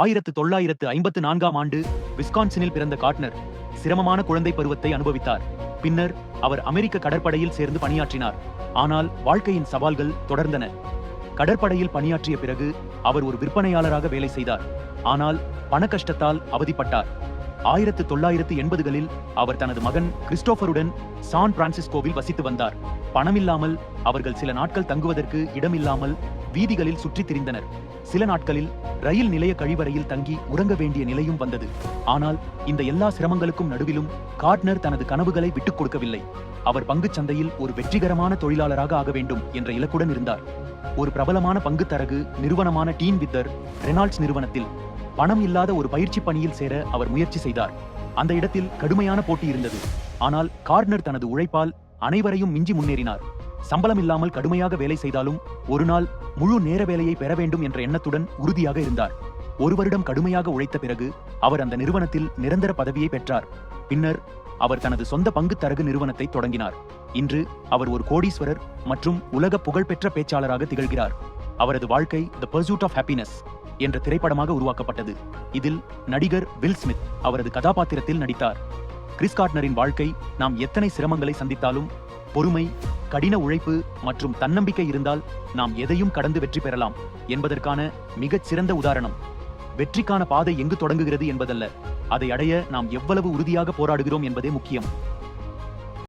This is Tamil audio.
ஆயிரத்து தொள்ளாயிரத்து ஐம்பத்து நான்காம் ஆண்டு விஸ்கான்சினில் பிறந்த காட்னர் சிரமமான குழந்தை பருவத்தை அனுபவித்தார். பின்னர் அவர் அமெரிக்க கடற்படையில் சேர்ந்து பணியாற்றினார். ஆனால் வாழ்க்கையின் சவால்கள் தொடர்ந்தன. கடற்படையில் பணியாற்றிய பிறகு அவர் ஒரு விற்பனையாளராக வேலை செய்தார். ஆனால் பண கஷ்டத்தால் அவதிப்பட்டார். ஆயிரத்து தொள்ளாயிரத்து எண்பதுகளில் அவர் தனது மகன் கிறிஸ்டோபருடன் சான் பிரான்சிஸ்கோவில் வசித்து வந்தார். பணமில்லாமல் அவர்கள் சில நாட்கள் தங்குவதற்கு இடமில்லாமல் வீதிகளில் சுற்றித் திரிந்தனர். சில நாட்களில் ரயில் நிலைய கழிவறையில் தங்கி உறங்க வேண்டிய நிலையும் வந்தது. ஆனால் இந்த எல்லா சிரமங்களுக்கும் நடுவிலும் கார்ட்னர் தனது கனவுகளை விட்டுக் கொடுக்கவில்லை. அவர் பங்குச் சந்தையில் ஒரு வெற்றிகரமான தொழிலாளராக ஆக வேண்டும் என்ற இலக்குடன் இருந்தார். ஒரு பிரபலமான பங்குத் தரகு நிறுவனமான டீன் வித்தர் ரெனால்ட்ஸ் நிறுவனத்தில் பணம் இல்லாத ஒரு பயிற்சி பணியில் சேர அவர் முயற்சி செய்தார். அந்த இடத்தில் கடுமையான போட்டி இருந்தது. ஆனால் கார்னர் தனது உழைப்பால் அனைவரையும் மிஞ்சி முன்னேறினார். சம்பளம் இல்லாமல் கடுமையாக வேலை செய்தாலும் ஒரு நாள் முழு நேர வேலையை பெற வேண்டும் என்ற எண்ணத்துடன் உறுதியாக இருந்தார். ஒரு வருடம் கடுமையாக உழைத்த பிறகு அவர் அந்த நிறுவனத்தில் நிரந்தர பதவியை பெற்றார். பின்னர் அவர் தனது சொந்த பங்கு தரகு நிறுவனத்தை தொடங்கினார். இன்று அவர் ஒரு கோடீஸ்வரர் மற்றும் உலக புகழ்பெற்ற பேச்சாளராக திகழ்கிறார். அவரது வாழ்க்கை த பர்சூட் ஆஃப் ஹாப்பினஸ் என்ற திரைப்படமாக உருவாக்கப்பட்டது. இதில் நடிகர் வில் ஸ்மித் அவரது கதாபாத்திரத்தில் நடித்தார். கிறிஸ் கார்ட்னரின் வாழ்க்கை நாம் எத்தனை சிரமங்களை சந்தித்தாலும் பொறுமை கடின உழைப்பு மற்றும் தன்னம்பிக்கை இருந்தால் நாம் எதையும் கடந்து வெற்றி பெறலாம் என்பதற்கான மிகச் சிறந்த உதாரணம். வெற்றிக்கான பாதை எங்கு தொடங்குகிறது என்பதல்ல. அதை அடைய நாம் எவ்வளவு உறுதியாக போராடுகிறோம் என்பதே முக்கியம்.